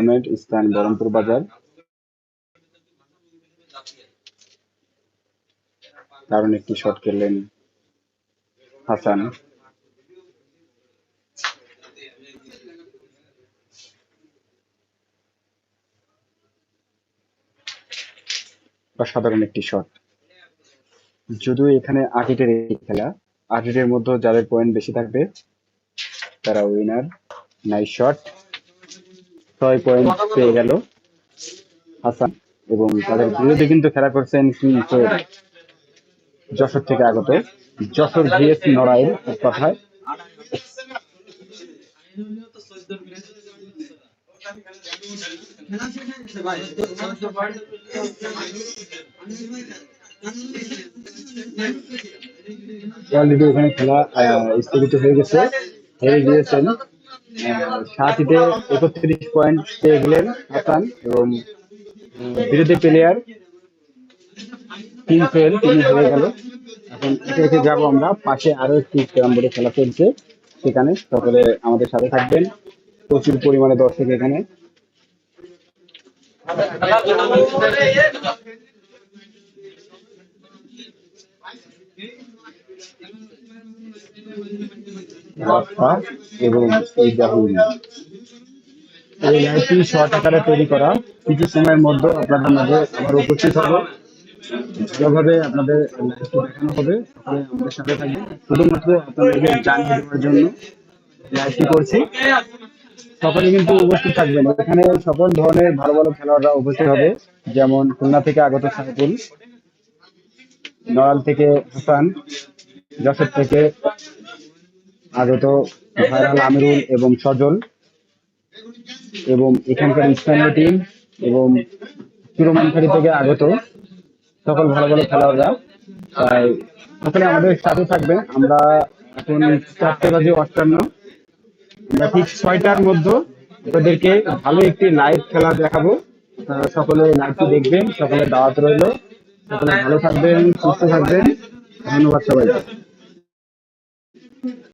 Tournament স্থান বহরমপুর বাজার দারুণ একটি শট খেললেন হাসান সাধারণ একটি শট যদিও এখানে আট হিটের এই খেলা আট হিটের মধ্যে যাদের পয়েন্ট বেশি থাকবে, তারা উইনার নাইস শট ছয় পয়েন্ট পেয়ে গেল হাসান এবং তাদের বিরুদ্ধে কিন্তু খেলা করছেন কি যশোর থেকে আগত। যশোর ভিএস নড়াইল কথায় অলরেডি ওখানে খেলা স্থগিত হয়ে গেছে। হেরে গিয়েছেন আহ, সাতটিতে একত্রিশ পয়েন্ট পেয়ে গেলেন হাসান এবং বিরোধী প্লেয়ার তিন ফেল তিনি হয়ে গেল। এখন একে একে যাব আমরা। পাশে আরও একটি ক্যারাম বোর্ডে খেলা চলছে। সেখানে সকলে আমাদের সাথে থাকবেন। প্রচুর পরিমাণে দর্শক এখানে। রাস্তা এবং এই জাহুল এই লাইটটি শর্ট আকারে তৈরি করা। কিছু সময়ের মধ্যে আপনাদের মাঝে আবার উপস্থিত হবে। ভালোভাবে আপনাদের দেখানো হবে আমাদের সাথে থাকবেন। শুধুমাত্র আপনাদেরকে জানিয়ে দেওয়ার জন্য লাইভটি করছি। সকলে কিন্তু উপস্থিত থাকবেন। এখানে সকল ধরনের ভালো ভালো খেলোয়াড়রা উপস্থিত হবে। যেমন খুলনা থেকে আগত সাইফুল নড়াল থেকে হাসান, যশোর থেকে আগত ভাইরাল আমিরুল এবং সজল এবং এখানকার স্থানীয় টিম এবং চুরমানখালি থেকে আগত সকল ভালো ভালো খেলোয়াড়রা। তাই সকলে আমাদের সাথে থাকবে আমরা এখন চারটে বাজে অষ্টান্ন। আমরা ঠিক ছয়টার মধ্যে আপনাদেরকে ভালো একটি লাইভ খেলা দেখাবো। সকলে লাইভটি দেখবেন, সকলে দাওয়াত রইল। সকলে ভালো থাকবেন, সুস্থ থাকবেন। ধন্যবাদ সবাইকে।